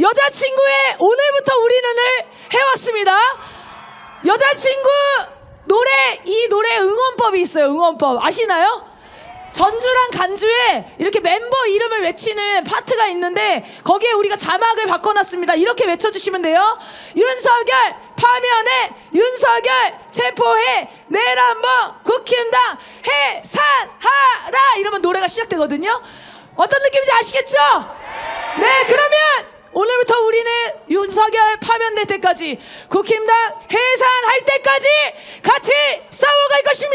여자친구의 오늘부터 우리는을 해왔습니다. 여자친구 노래 이 노래 응원법이 있어요. 응원법 아시나요? 전주랑 간주에 이렇게 멤버 이름을 외치는 파트가 있는데 거기에 우리가 자막을 바꿔놨습니다. 이렇게 외쳐주시면 돼요. 윤석열 파면해 윤석열 체포해 내일 한번 국힘당 해산하라 이러면 노래가 시작되거든요. 어떤 느낌인지 아시겠죠? 네 그러면 오늘부터 우리는 윤석열 파면될 때까지 국힘당 해산할 때까지 같이 싸워갈 것입니다.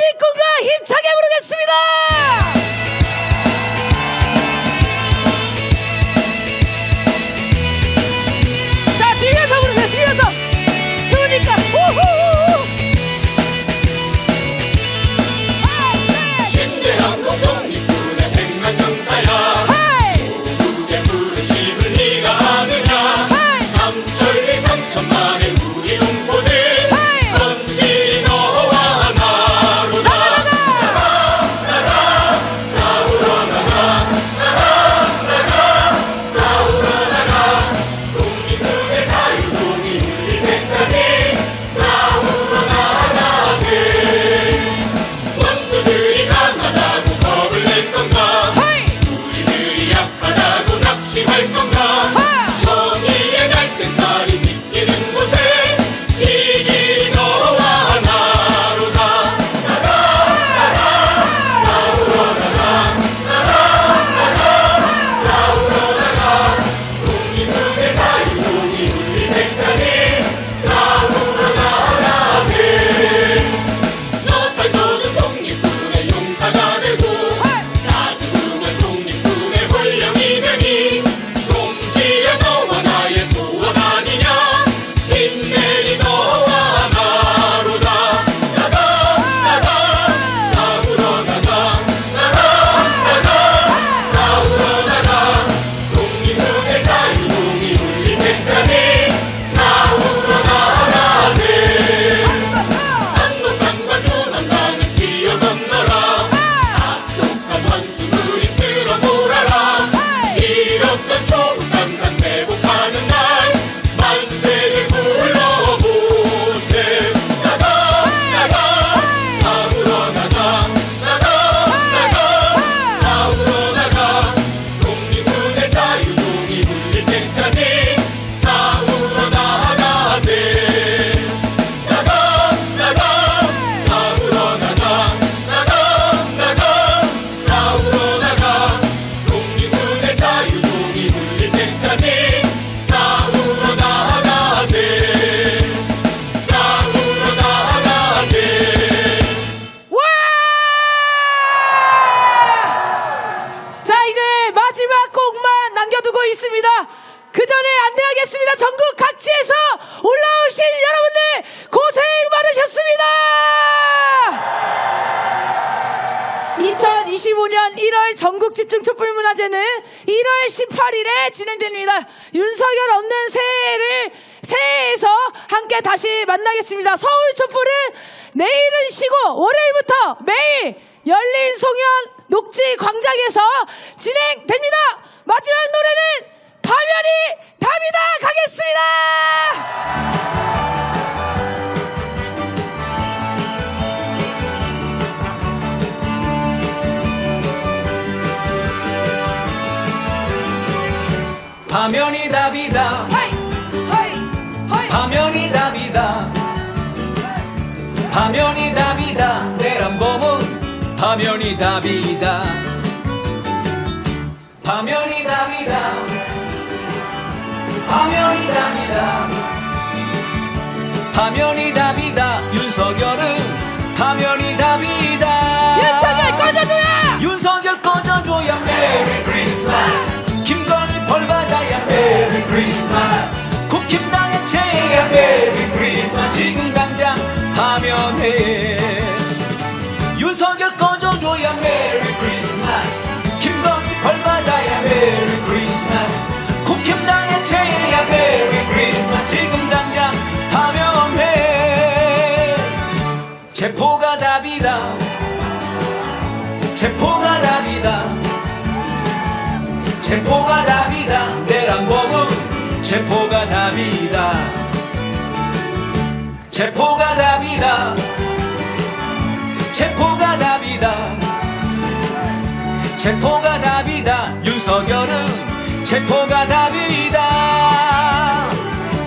독립군과 힘차게 부르겠습니다. 윤석열 없는 새해를 새해에서 함께 다시 만나겠습니다. 서울 촛불은 내일은 쉬고 월요일부터 매일 열린 송현 녹지 광장에서 진행됩니다. 마지막 노래는 파면이 답이다 가겠습니다. 파면이 답이다. 하이 하이 하이 파면이 답이다. 파면이 답이다. 내란범은 파면이 답이다. 파면이 답이다. 파면이 답이다. 파면이 답이다. 윤석열은 파면이 답이다. 윤석열 꺼져줘야 윤석열 꺼져줘야 메리 크리스마스 벌 받아야 메리 크리스마스 국힘당의 죄야 메리 크리스마스 지금 당장 파면해 윤석열 꺼져줘야 메리 크리스마스 김건희 벌 받아야 메리 크리스마스 국힘당의 죄야 메리 크리스마스 지금 당장 파면해 체포가 답이다. 체포가 답이다 체포가 답이다. 내란범은 체포가 답이다. 체포가 답이다. 체포가 답이다. 체포가 답이다. 윤석열은 체포가 답이다.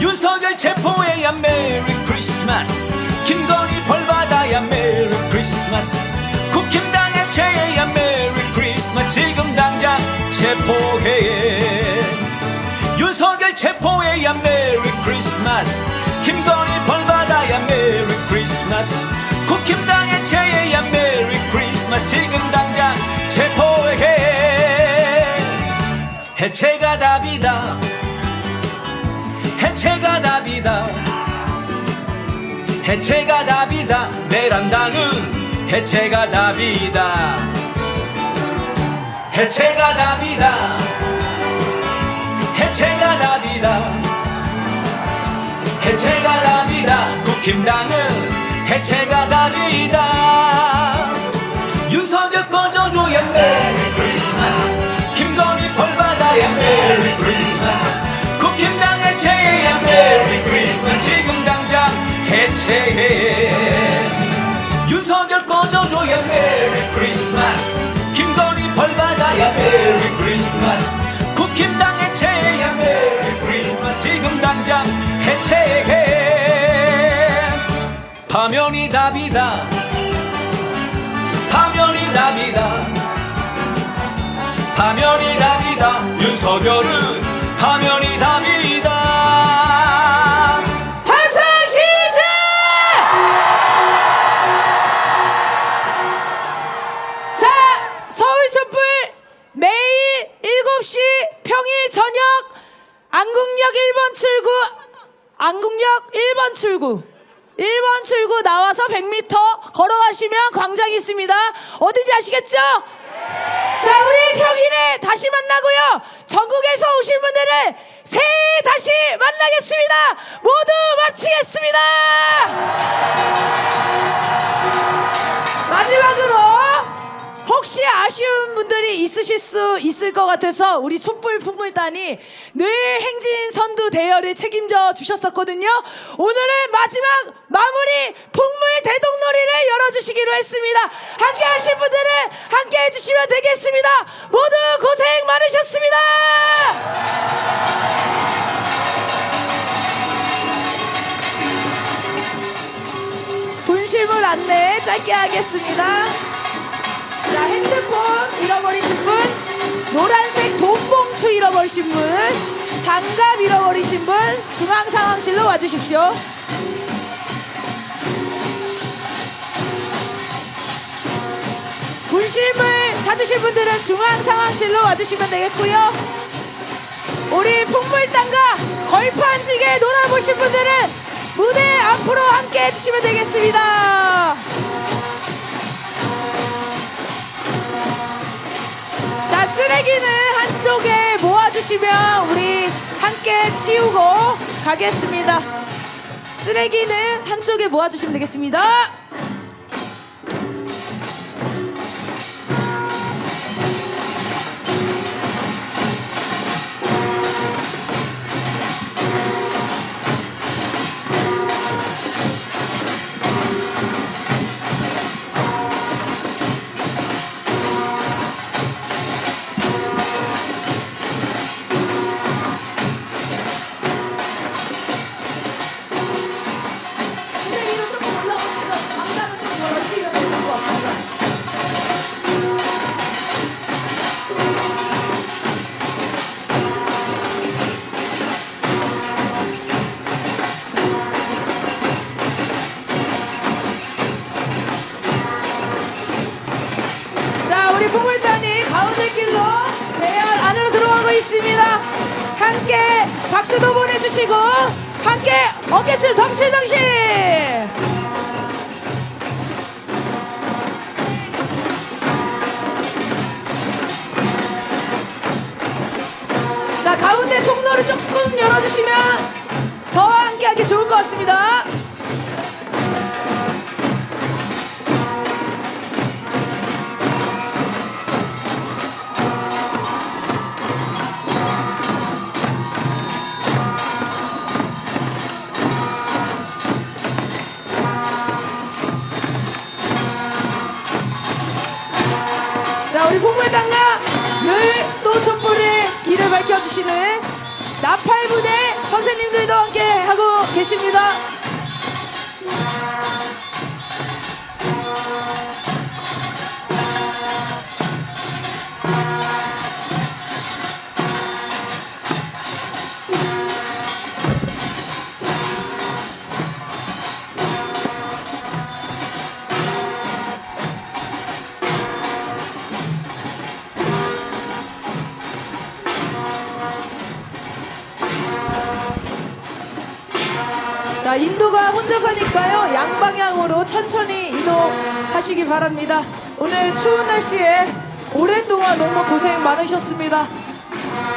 윤석열 체포해야 메리 크리스마스. 김건희 벌 받아야 메리 크리스마스. 국힘당의 죄야 메리 크리스마스 지금 당장 체포해. 윤 윤석열 의한 메리 크리스마스 김건희 벌받아야 메리 크리스마스 국힘당 해체에 의한 메리 크리스마스 지금 당장 체포해. 해체가 답이다. 해체가 답이다. 해체가 답이다. 내란당은 해체가 답이다 해체가 답이다. 해체가 답이다. 해체가 답이다. 국힘당은 해체가 답이다. 윤석열 꺼져줘야 메리 크리스마스 김건희 벌받아야 메리 크리스마스 국힘당 해체해야 메리 크리스마스 지금 당장 해체해. 윤석열 꺼져줘야 메리 크리스마스 벌받아야 메리 크리스마스 국힘당 해체해야 메리 크리스마스 지금 당장 해체해. 파면이 답이다. 파면이 답이다. 파면이 답이다. 윤석열은 파면이 답 나와서 100m 걸어가시면 광장이 있습니다. 어딘지 아시겠죠? 자, 우리 평일에 다시 만나고요. 전국에서 오신 분들은 새해 다시 만나겠습니다. 모두 마치겠습니다. 아쉬운 분들이 있으실 수 있을 것 같아서 우리 촛불 풍물단이 늘 행진 선두 대열을 책임져 주셨었거든요. 오늘은 마지막 마무리 풍물 대동놀이를 열어주시기로 했습니다. 함께 하신 분들은 함께 해주시면 되겠습니다. 모두 고생 많으셨습니다. 분실물 안내 짧게 하겠습니다. 자, 핸드폰 잃어버리신 분, 노란색 돈봉투 잃어버리신 분, 장갑 잃어버리신 분, 중앙상황실로 와주십시오. 분실물 찾으실 분들은 중앙상황실로 와주시면 되겠고요. 우리 풍물단과 걸판지게 놀아보신 분들은 무대 앞으로 함께 해주시면 되겠습니다. 쓰레기는 한쪽에 모아주시면 우리 함께 치우고 가겠습니다. 쓰레기는 한쪽에 모아주시면 되겠습니다. 보내주시고, 함께 어깨춤 덩실덩실! 자, 가운데 통로를 조금 열어주시면 더 함께하기 좋을 것 같습니다. 계십니다. 천천히 이동하시기 바랍니다. 오늘 추운 날씨에 오랫동안 너무 고생 많으셨습니다.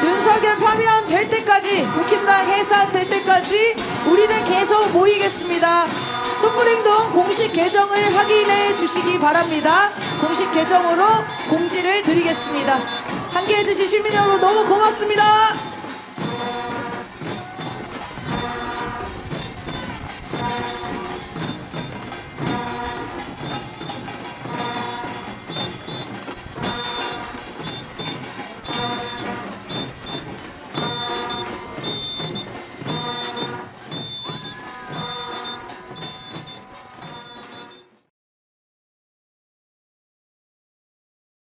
윤석열 파면 될 때까지, 국힘당 해산 될 때까지 우리는 계속 모이겠습니다. 촛불행동 공식 계정을 확인해 주시기 바랍니다. 공식 계정으로 공지를 드리겠습니다. 함께 해 주신 시민 여러분 너무 고맙습니다.